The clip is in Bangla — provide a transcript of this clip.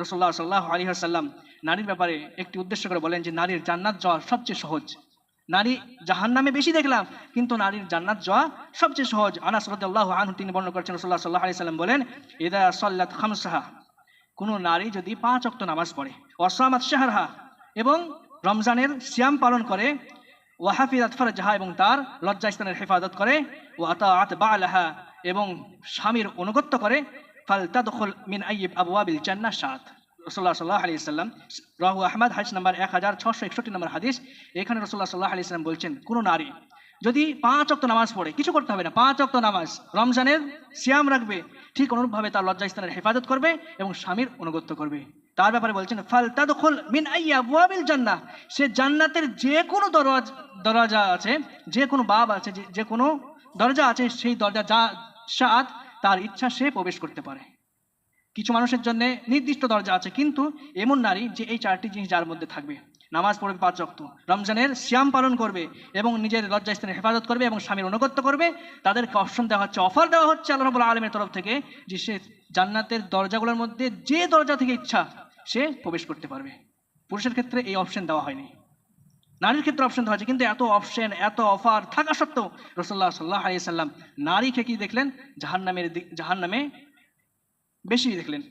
রসল্লাহ সাল্লাহ আলী সাল্লাম নারীর ব্যাপারে একটি উদ্দেশ্য করে বলেন যে, নারীর জান্নাত যাওয়া সবচেয়ে সহজ। নারী জাহান নামে বেশি দেখলাম, কিন্তু নারীর জান্নাত যাওয়া সবচেয়ে সহজ। আনাস রাদিয়াল্লাহু আনহু তিনি বর্ণনা করেছেন, রাসূলুল্লাহ সাল্লাল্লাহু আলাইহি সাল্লাম বলেন, ইদা সাল্লাত খামসাহা কোন নারী যদি পাঁচ ওয়াক্ত নামাজ পড়ে, ওয়াসামাত শাহরহা, এবং রমজানের সিয়াম পালন করে ওয়াহাফিজাত জাহা এবং তার লজ্জা লজ্জাস্থানের হেফাজত করে ও আতাআত বালাহা, এবং স্বামীর অনুগত্য করে মিন আইয়িব আবওয়াবিল জান্নাহ সাত সাল্লাহ আলি সাল্লাম রাহু আহমদ নাম্বার এক হাজার ছশো একষট্টি নম্বর হাদিস এখানে রসুল্লাহ সাল্লাহ আলি সাল্লাম বলছেন, কোনো নারী যদি পাঁচ অক্ত নামাজ পড়ে, কিছু করতে হবে না, পাঁচ অক্ত নামাজ, রমজানের সিয়াম রাখবে, ঠিক অনুরূপভাবে তার লজ্জাস্থানের হেফাজত করবে এবং স্বামীর অনুগত্য করবে। তার ব্যাপারে বলছেন ফাল তাদখুল মিন আইয়া বুয়াবিল জান্নাহ। সে জান্নাতের যে কোনো দরওয়াজ দরজা আছে যে কোনো বাব আছে, যে কোনো দরজা আছে, সেই দরজা, যা, সাত তার ইচ্ছা সে প্রবেশ করতে পারে। কিছু মানুষের জন্য নির্দিষ্ট দরজা আছে, কিন্তু এমন নারী যে এই চারটি জিনিস যার মধ্যে থাকবে। নামাজ পড়বে পাঁচ রক্ত রমজানের শ্যাম পালন করবে এবং নিজের লজ্জাস্থানের হেফাজত করবে এবং স্বামীর অনুগত্য করবে। তাদেরকে অপশন দেওয়া হচ্ছে, অফার দেওয়া হচ্ছে আল্লাহ রাবুল আলমের তরফ থেকে যে সে জান্নাতের দরজাগুলোর মধ্যে যে দরজা থেকে ইচ্ছা সে প্রবেশ করতে পারবে। পুরুষের ক্ষেত্রে এই অপশন দেওয়া হয়নি। নারীর ক্ষেত্রে অপশন দেওয়া হয়েছে কিন্তু এত অপশন এত অফার থাকা সত্ত্বেও রসল্লাহ সাল্লাহ আলিয়া সাল্লাম নারীকে কি দেখলেন? জাহান্নামের জাহান্নামে বেশি দেখলেন।